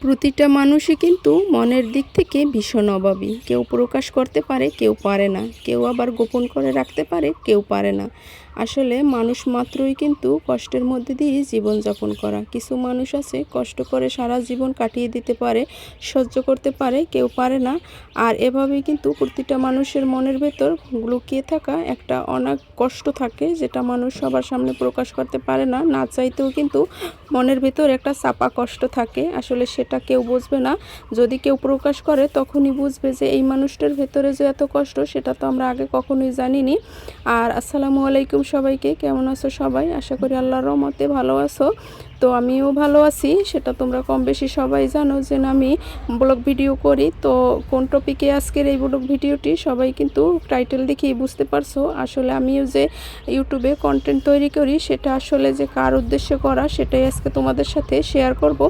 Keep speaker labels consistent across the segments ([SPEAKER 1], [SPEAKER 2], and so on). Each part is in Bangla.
[SPEAKER 1] প্রতিটা মানুষই কিন্তু মনের দিক থেকে ভীষণ অভাবী। কেউ প্রকাশ করতে পারে, কেউ পারে না। কেউ আবার গোপন করে রাখতে পারে, কেউ পারে না। আসলে মানুষ মাত্রই কিন্তু কষ্টের মধ্যে দিয়ে জীবনযাপন করা। কিছু মানুষ আছে কষ্ট করে সারা জীবন কাটিয়ে দিতে পারে, সহ্য করতে পারে, কেউ পারে না। আর এভাবেই কিন্তু প্রতিটা মানুষের মনের ভেতর লুকিয়ে থাকা একটা অনেক কষ্ট থাকে, যেটা মানুষ সবার সামনে প্রকাশ করতে পারে না। না চাইতেও কিন্তু মনের ভেতর একটা চাপা কষ্ট থাকে। আসলে সেটা কেউ বুঝবে না। যদি কেউ প্রকাশ করে, তখনই বুঝবে যে এই মানুষটার ভেতরে যে এত কষ্ট, সেটা তো আমরা আগে কখনোই জানিনি। আর আসসালামু আলাইকুম সবাইকে। কেমন আছো সবাই? আশা করি আল্লাহর রহমতে ভালো আছো। তো আমিও ভালো আছি, সেটা তোমরা কম বেশি সবাই জানো যে আমি ব্লগ ভিডিও করি। তো কোন টপিকে আজকের এই ব্লগ ভিডিওটি সবাই কিন্তু টাইটেল দেখেই বুঝতে পারছ। আসলে আমিও যে ইউটিউবে কন্টেন্ট তৈরি করি, সেটা আসলে যে কার উদ্দেশ্যে করা, সেটাই আজকে তোমাদের সাথে শেয়ার করব।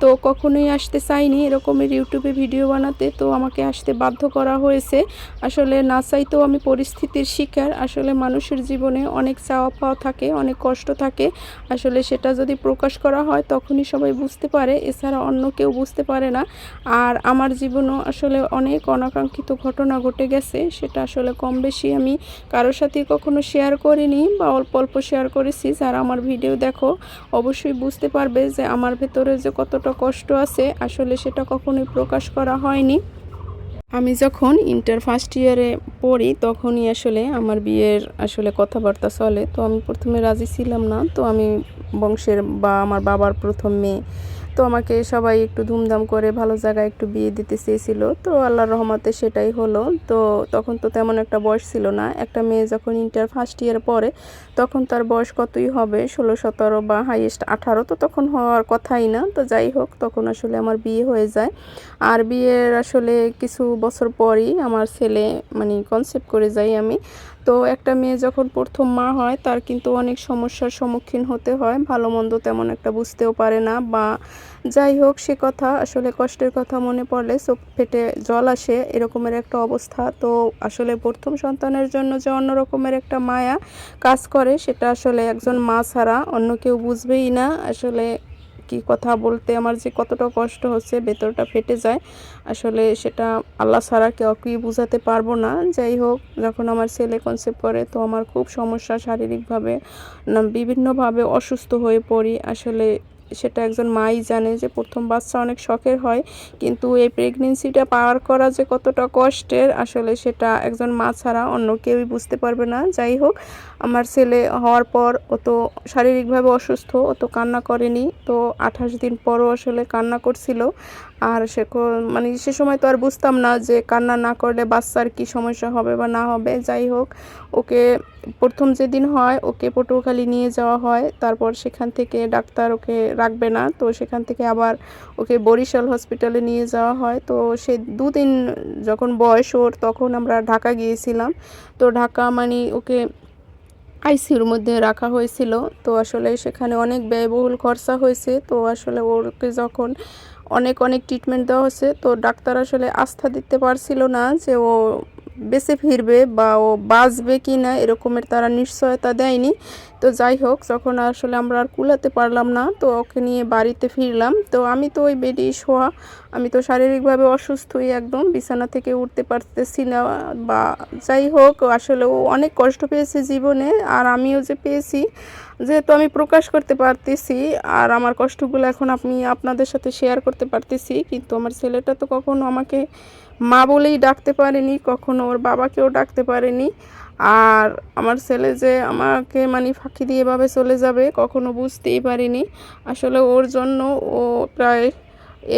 [SPEAKER 1] তো কখনোই আসতে চাইনি এরকমের ইউটিউবে ভিডিও বানাতে, তো আমাকে আসতে বাধ্য করা হয়েছে। আসলে না চাইতেও আমি পরিস্থিতির শিকার। আসলে মানুষের জীবনে অনেক চাওয়া পাওয়া থাকে, অনেক কষ্ট থাকে। আসলে সেটা যদি প্রকাশ করা হয়, তখনই সবাই বুঝতে পারে, এছাড়া অন্য কেউ বুঝতে পারে না। আর আমার জীবনও আসলে অনেক অনাকাঙ্ক্ষিত ঘটনা ঘটে গেছে, সেটা আসলে কম বেশি আমি কারোর সাথে কখনো শেয়ার করিনি বা অল্প অল্প শেয়ার করেছি। যারা আমার ভিডিও দেখো, অবশ্যই বুঝতে পারবে যে আমার ভেতরে যে কতটা কষ্ট আছে, আসলে সেটা কখনোই প্রকাশ করা হয়নি। আমি যখন ইন্টার ফার্স্ট ইয়ারে পড়ি, তখনই আসলে আমার বিয়ের আসলে কথাবার্তা চলে। তো আমি প্রথমে রাজি ছিলাম না। তো আমি বংশের বা আমার বাবার প্রথম মেয়ে। তো আমাকে সবাই একটু ধুমধাম করে ভালো জায়গায় একটু বিয়ে দিতে চেয়েছিল। তো আল্লাহর রহমতে সেটাই হলো। তো তখন তো তেমন একটা বয়স ছিল না। একটা মেয়ে যখন ইন্টার ফার্স্ট ইয়ার পরে তখন তার বয়স কতই হবে? ষোলো, সতেরো বা হাইয়েস্ট আঠারো তো তখন হওয়ার কথাই না। তো যাই হোক, তখন আসলে আমার বিয়ে হয়ে যায়। আর বিয়ের আসলে কিছু বছর পরই আমার ছেলে মানে কনসেপ্ট করে যাই আমি। তো একটা মেয়ে যখন প্রথম মা হয়, তার কিন্তু অনেক সমস্যার সম্মুখীন হতে হয়। ভালো মন্দ তেমন একটা বুঝতেও পারে না বা যাই হোক, সে কথা আসলে কষ্টের কথা মনে পড়লে চোখ ফেটে জল আসে এরকমের একটা অবস্থা। তো আসলে প্রথম সন্তানের জন্য যে অন্য রকমের একটা মায়া কাজ করে, সেটা আসলে একজন মা ছাড়া অন্য কেউ বুঝবেই না। আসলে কি কথা বলতে আমার যে কতটা কষ্ট হচ্ছে, ভেতরটা ফেটে যায়, আসলে সেটা আল্লাহ ছাড়া কাউকেই বোঝাতে পারব না। যাই হোক, যখন আমার ছেলে কনসেপ্ট করে, তো আমার খুব সমস্যা শারীরিকভাবে বিভিন্নভাবে অসুস্থ হয়ে পড়ি। আসলে সেটা একজন মাই জানে যে প্রথম বাচ্চা অনেক শখের হয়, কিন্তু এই প্রেগনেন্সিটা পাওয়ার করা যে কতটা কষ্টের, আসলে সেটা একজন মা ছাড়া অন্য কেউই বুঝতে পারবে না। যাই হোক, আমার ছেলে হওয়ার পর ও তো শারীরিকভাবে অসুস্থ, ও তো কান্না করেনি। তো আঠাশ দিন পরও আসলে কান্না করছিল। আর সে মানে সে সময় তো আর বুঝতাম না যে কান্না না করলে বাচ্চার কি সমস্যা হবে বা না হবে। যাই হোক, ওকে প্রথম যেদিন হয়, ওকে পটুয়াখালী নিয়ে যাওয়া হয়। তারপর সেখান থেকে ডাক্তার ওকে রাখবে না। তো সেখান থেকে আবার ওকে বরিশাল হসপিটালে নিয়ে যাওয়া হয়। তো সে দুদিন যখন বয়স ওর, তখন আমরা ঢাকা গিয়েছিলাম। তো ঢাকা মানে ওকে আইসিউর মধ্যে রাখা হয়েছিল। তো আসলে সেখানে অনেক ব্যয়বহুল খরচা হয়েছে। তো আসলে ওকে যখন অনেক অনেক ট্রিটমেন্ট দেওয়া হচ্ছে তো ডাক্তার আসলে আস্থা দিতে পারছিল না যে ও বেঁচে ফিরবে বা ও বাঁচবে কি না এরকমের তারা নিশ্চয়তা দেয়নি। তো যাই হোক, যখন আসলে আমরা আর কুলাতে পারলাম না, তো ওকে নিয়ে বাড়িতে ফিরলাম। তো আমি তো ওই বেডে শোয়া, আমি তো শারীরিকভাবে অসুস্থই একদম, বিছানা থেকে উঠতে পারতেছি না বা যাই হোক, আসলে ও অনেক কষ্ট পেয়েছে জীবনে, আর আমিও যে পেয়েছি, যেহেতু আমি প্রকাশ করতে পারতেছি, আর আমার কষ্টগুলো এখন আমি আপনাদের সাথে শেয়ার করতে পারতেছি, কিন্তু আমার ছেলেটা তো কখনো আমাকে মা বলেই ডাকতে পারেনি, কখনো ওর বাবাকেও ডাকতে পারেনি। আর আমার ছেলে যে আমাকে মানে ফাঁকি দিয়ে এভাবে চলে যাবে, কখনো বুঝতেই পারিনি। আসলে ওর জন্য ও প্রায়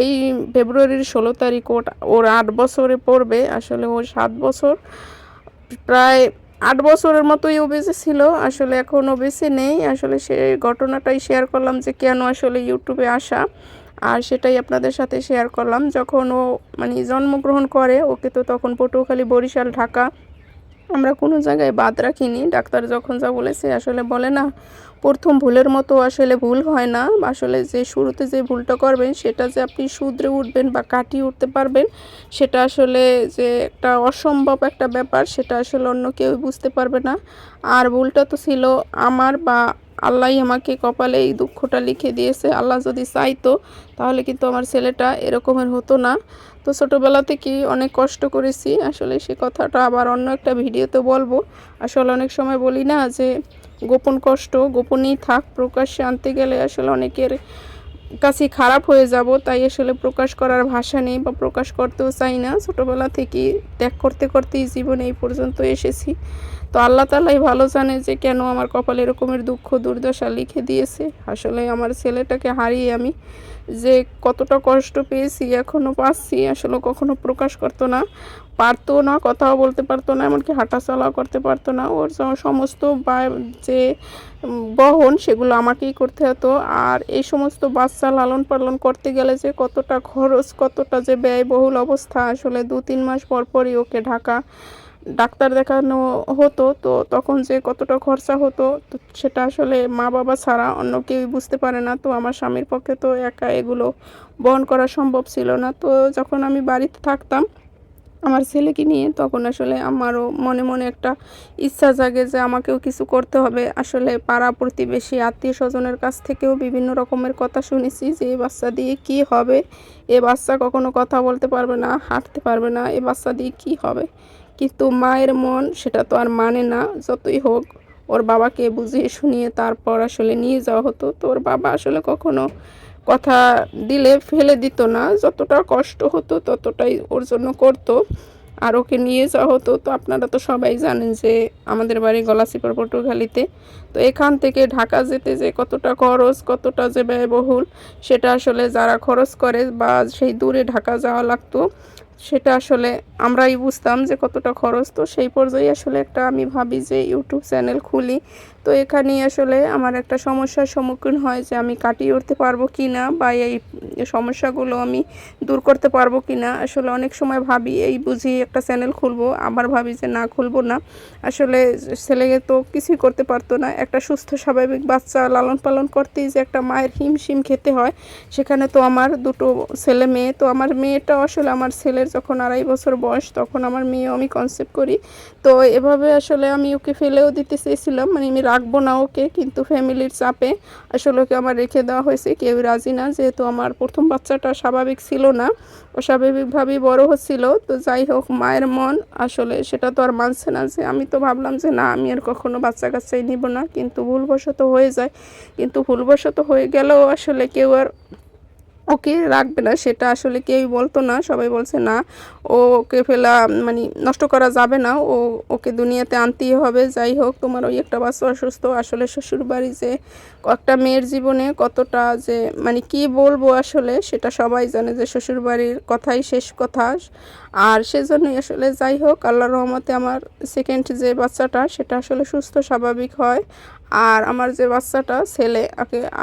[SPEAKER 1] এই ফেব্রুয়ারির ষোলো তারিখ ওর ওর আট বছরে পড়বে। আসলে ও সাত বছর, প্রায় আট বছরের মতোই ও বেঁচে ছিল। আসলে এখন ও বেঁচে নেই। আসলে সে ঘটনাটাই শেয়ার করলাম যে কেন আসলে ইউটিউবে আসা। আর সেটাই আপনাদের সাথে শেয়ার করলাম। যখন ও মানে জন্মগ্রহণ করে, ওকে তো তখন পটুয়াখালী, বরিশাল, ঢাকা আমরা কোনো জায়গায় বাদ রাখিনি। ডাক্তার যখন যা বলেছে, আসলে বলে না, প্রথম ভুলের মতো আসলে ভুল হয় না। আসলে যে শুরুতে যে ভুলটা করবেন, সেটা যে আপনি শুধরে উঠবেন বা কাটিয়ে উঠতে পারবেন, সেটা আসলে যে একটা অসম্ভব একটা ব্যাপার, সেটা আসলে অন্য কেউ বুঝতে পারবে না। আর ভুলটা তো ছিল আমার বা আল্লাহই আমাকে কপালে এই দুঃখটা লিখে দিয়েছে। আল্লাহ যদি চাইতো, তাহলে কিন্তু আমার ছেলেটা এরকমের হতো না। তো ছোটোবেলা থেকেই অনেক কষ্ট করেছি। আসলে সে কথাটা আবার অন্য একটা ভিডিওতে বলব। আসলে অনেক সময় বলি না যে, গোপন কষ্ট গোপনেই থাক। প্রকাশ্যে আনতে গেলে আসলে অনেকের কাছে খারাপ হয়ে যাব, তাই আসলে প্রকাশ করার ভাষা নেই বা প্রকাশ করতেও চাই না। ছোটোবেলা থেকেই ত্যাগ করতে করতেই জীবনে এই পর্যন্ত এসেছি। তো আল্লাহ তালাই ভালো জানে যে কেন আমার কপালে এরকমের দুঃখ, দুর্দশা লিখে দিয়েছে। আসলে আমার ছেলেটাকে হারিয়ে আমি যে কতটা কষ্ট পেয়েছি এখনও পাচ্ছি আসলে কখনো প্রকাশ করতো না। পারতো না, কথাও বলতে পারতো না, এমনকি হাঁটাচলাও করতে পারতো না। ওর সমস্ত বা, যে বহন সেগুলো আমাকেই করতে হতো। আর এই সমস্ত বাচ্চা লালন পালন করতে গেলে যে কতটা খরচ, কতটা যে ব্যয়বহুল অবস্থা, আসলে দু তিন মাস পর পরই ওকে ঢাকা ডাক্তার দেখানো হতো, তো তখন যে কতটা খরচা হতো, তো সেটা আসলে মা বাবা ছাড়া অন্য কেউই বুঝতে পারে না। তো আমার স্বামীর পক্ষে তো একা এগুলো বহন করা সম্ভব ছিল না। তো যখন আমি বাড়িতে থাকতাম, আমার ছেলেকে নিয়ে, তখন আসলে আমারও মনে মনে একটা ইচ্ছা জাগে যে আমাকেও কিছু করতে হবে। আসলে পাড়া প্রতিবেশী আত্মীয় স্বজনের কাছ থেকেও বিভিন্ন রকমের কথা শুনেছি যে এই বাচ্চা দিয়ে কি হবে? এ বাচ্চা কখনো কথা বলতে পারবে না, হাঁটতে পারবে না, এ বাচ্চা দিয়ে কি হবে? কিন্তু মায়ের মন সেটা তো আর মানে না, যতই হোক। ওর বাবাকে বুঝিয়ে শুনিয়ে তারপর আসলে নিয়ে যাওয়া হতো। তো ওর বাবা আসলে কখনো কথা দিলে ফেলে দিত না। যতটা কষ্ট হতো ততটাই ওর জন্য করতো। আর ওকে নিয়ে যাওয়া হতো। তো আপনারা তো সবাই জানেন যে আমাদের বাড়ি গলাচিপার পটুখালিতে তো এখান থেকে ঢাকা যেতে যে কতটা খরচ, কতটা যে ব্যয়বহুল, সেটা আসলে যারা খরচ করে বা সেই দূরে ঢাকা যাওয়া লাগতো। সেটা আসলে আমরাই বুঝতাম যে কতটা খরচ। তো সেই পর্যায়ে আসলে একটা আমি ভাবি যে ইউটিউব চ্যানেল খুলি। তো এখানেই আসলে আমার একটা সমস্যার সম্মুখীন হয় যে আমি কাটিয়ে উঠতে পারব কি না বা এই সমস্যাগুলো আমি দূর করতে পারব কি না। আসলে অনেক সময় ভাবি, এই বুঝি একটা চ্যানেল খুলবো, আবার ভাবি যে না, খুলবো না। আসলে ছেলেকে তো কিছুই করতে পারতো না। একটা সুস্থ, স্বাভাবিক বাচ্চা লালন পালন করতেই যে একটা মায়ের হিমশিম খেতে হয়, সেখানে তো আমার দুটো ছেলে মেয়ে। তো আমার মেয়েটা আসলে আমার ছেলের যখন আড়াই বছর বয়স, তখন আমার মেয়েও আমি কনসেপ্ট করি। তো এভাবে আসলে আমি ওকে ফেলেও দিতে চেয়েছিলাম। মানে আমি রাখব না ওকে, কিন্তু ফ্যামিলির চাপে আসলে ওকে আমার রেখে দেওয়া হয়েছে, কেউ রাজি না, যেহেতু আমার প্রথম বাচ্চাটা স্বাভাবিক ছিল না অস্বাভাবিকভাবেই স্বাভাবিকভাবেই বড় হচ্ছিল, তো যাই হোক, মায়ের মন আসলে সেটা তো আর মানছে না যে আমি তো ভাবলাম যে না, আমি আর কখনো বাচ্চা কাচ্চাই নিব না, কিন্তু ভুলবশত হয়ে যায়, কিন্তু ভুলবশত হয়ে গেলেও আসলে কেউ আর ওকে রাখবে না, সেটা আসলে কেউই বলতো না, সবাই বলছে না ও ওকে ফেলা মানে নষ্ট করা যাবে না, ও, ওকে দুনিয়াতে আনতেই হবে, যাই হোক, তোমার ওই একটা বাচ্চা অসুস্থ, আসলে শ্বশুর বাড়ি যে একটা মেয়ের জীবনে কতটা যে মানে কি বলব আসলে, সেটা সবাই জানে যে শ্বশুর বাড়ির কথাই শেষ কথা, আর সেজন্যই আসলে যাই হোক আল্লাহ রহমতে আমার সেকেন্ড যে বাচ্চাটা, সেটা আসলে সুস্থ, স্বাভাবিক হয়, আর আমার যে বাচ্চাটা, ছেলে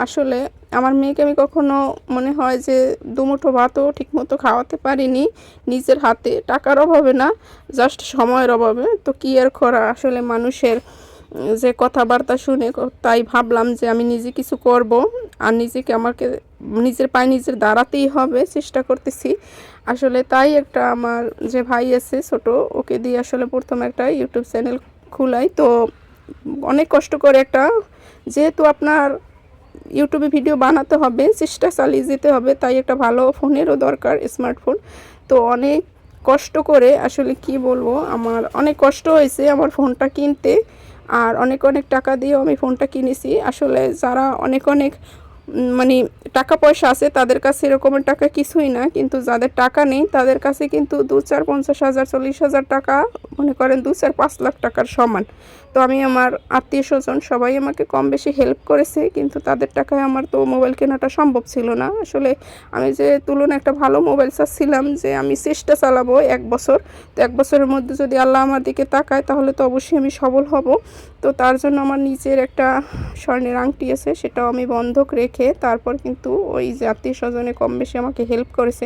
[SPEAKER 1] আসলে আমার মেয়েকে আমি কখনো মনে হয় যে দুমুঠো ভাতও ঠিকমতো খাওয়াতে পারিনি। নিজের হাতে টাকার অভাবে না জাস্ট সময়ের অভাবে। তো কী আর করা? আসলে মানুষের যে কথাবার্তা শুনে তাই ভাবলাম যে আমি নিজে কিছু করব। আর নিজেকে আমাকে, নিজের পায়ে নিজের দাঁড়াতেই হবে, চেষ্টা করতেছি। আসলে তাই একটা আমার যে ভাই আছে, ছোট, ওকে দিয়ে আসলে প্রথম একটা ইউটিউব চ্যানেল খুলাই। তো অনেক কষ্ট করে একটা, যেহেতু আপনার ইউটিউবে ভিডিও বানাতে হবে, চেষ্টা চালিয়ে যেতে হবে, তাই একটা ভালো ফোনেরও দরকার স্মার্টফোন তো অনেক কষ্ট করে, আসলে কি বলব, আমার অনেক কষ্ট হয়েছে আমার ফোনটা কিনতে, আর অনেক অনেক টাকা দিয়েও আমি ফোনটা কিনেছি। আসলে যারা অনেক অনেক মানে টাকা পয়সা আছে, তাদের কাছে এরকমের টাকা কিছুই না, কিন্তু যাদের টাকা নেই, তাদের কাছে কিন্তু দু চার পঞ্চাশ হাজার, চল্লিশ হাজার টাকা, মনে করেন দু চার পাঁচ লাখ টাকার সমান। তো আমি আমার আত্মীয় স্বজন সবাই আমাকে কম বেশি হেল্প করেছে, কিন্তু তাদের টাকায় আমার তো মোবাইল কেনাটা সম্ভব ছিল না। আসলে আমি যে তুলনায় একটা ভালো মোবাইল চাচ্ছিলাম যে আমি চেষ্টা চালাবো এক বছর, তো এক বছরের মধ্যে যদি আল্লাহ আমার দিকে তাকায় তাহলে তো অবশ্যই আমি সবল হব। তো তার জন্য আমার নিজের একটা স্বর্ণের আংটি আছে, সেটাও আমি বন্ধক রেখে তারপর কিন্তু ওই যে আত্মীয় স্বজনে কম বেশি আমাকে হেল্প করেছে।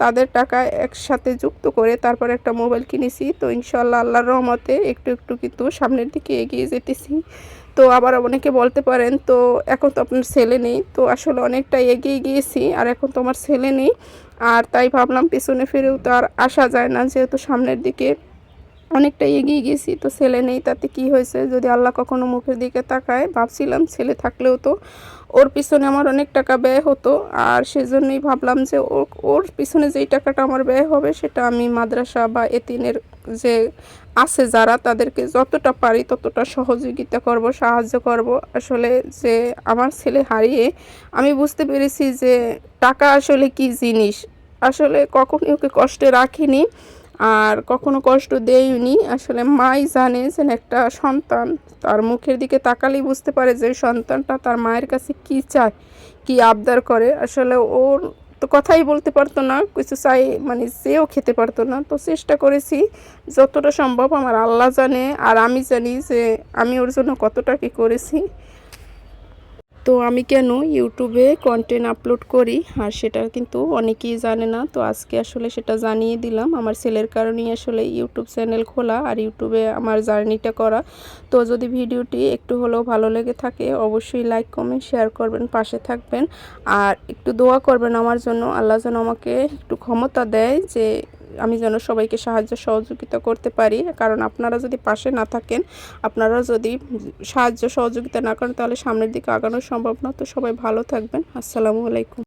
[SPEAKER 1] তাদের টাকা একসাথে যুক্ত করে তারপর একটা মোবাইল কিনেছি, তো ইনশাল্লাহ আল্লাহর রহমতে একটু একটু কিন্তু সামনের দিকে এগিয়ে যেতেছি। তো আবার অনেকে বলতে পারেন, তো এখন তো আপনার ছেলে নেই। তো আসলে অনেকটাই এগিয়ে গিয়েছি, আর এখন তো আমার ছেলে নেই। আর তাই ভাবলাম পিছনে ফিরেও তো আর আসা যায় না, যেহেতু সামনের দিকে অনেকটা এগিয়ে গেছি। তো ছেলে নেই, তাতে কি হয়েছে? যদি আল্লাহ কখনো মুখের দিকে তাকায়, ভাবছিলাম ছেলে থাকলেও তো ওর পিছনে আমার অনেক টাকা ব্যয় হতো। আর সেজন্যই ভাবলাম যে ওর ওর পিছনে যেই টাকাটা আমার ব্যয় হবে, সেটা আমি মাদ্রাসা বা এতিনের যে আছে যারা, তাদেরকে যতটা পারি ততটা সহযোগিতা করব, সাহায্য করব। আসলে যে আমার ছেলে হারিয়ে আমি বুঝতে পেরেছি যে টাকা আসলে কি জিনিস। আসলে কখনই ওকে কষ্টে রাখিনি। আর কখনো কষ্ট দেয়নি। আসলে মাই জানে যে একটা সন্তান, তার মুখের দিকে তাকালেই বুঝতে পারে যে সন্তানটা তার মায়ের কাছে কি চায়, কি আবদার করে। আসলে ওর তো কথাই বলতে পারতো না, কিছু চাই মানে যেও খেতে পারতো না। তো চেষ্টা করেছি, যতটা সম্ভব আমার আল্লাহ জানে। আর আমি জানি যে আমি ওর জন্য কতটা কি করেছি। তো আমি কেন ইউটিউবে কন্টেন্ট আপলোড করি? আর সেটা কিন্তু অনেকেই জানে না। তো আজকে আসলে সেটা জানিয়ে দিলাম। আমার ছেলের কারণেই আসলে ইউটিউব চ্যানেল খোলা আর ইউটিউবে আমার জার্নিটা করা। তো যদি ভিডিওটি একটু হলেও ভালো লেগে থাকে, অবশ্যই লাইক কমেন্ট শেয়ার করবেন, পাশে থাকবেন। আর একটু দোয়া করবেন আমার জন্য। আল্লাহ যেন আমাকে একটু ক্ষমতা দেয় যে আমি যেন সবাইকে সাহায্য সহযোগিতা করতে পারি। কারণ আপনারা যদি পাশে না থাকেন, আপনারা যদি সাহায্য সহযোগিতা না করেন, তাহলে সামনের দিকে আগানো সম্ভব না। তো সবাই ভালো থাকবেন। আসসালামু আলাইকুম।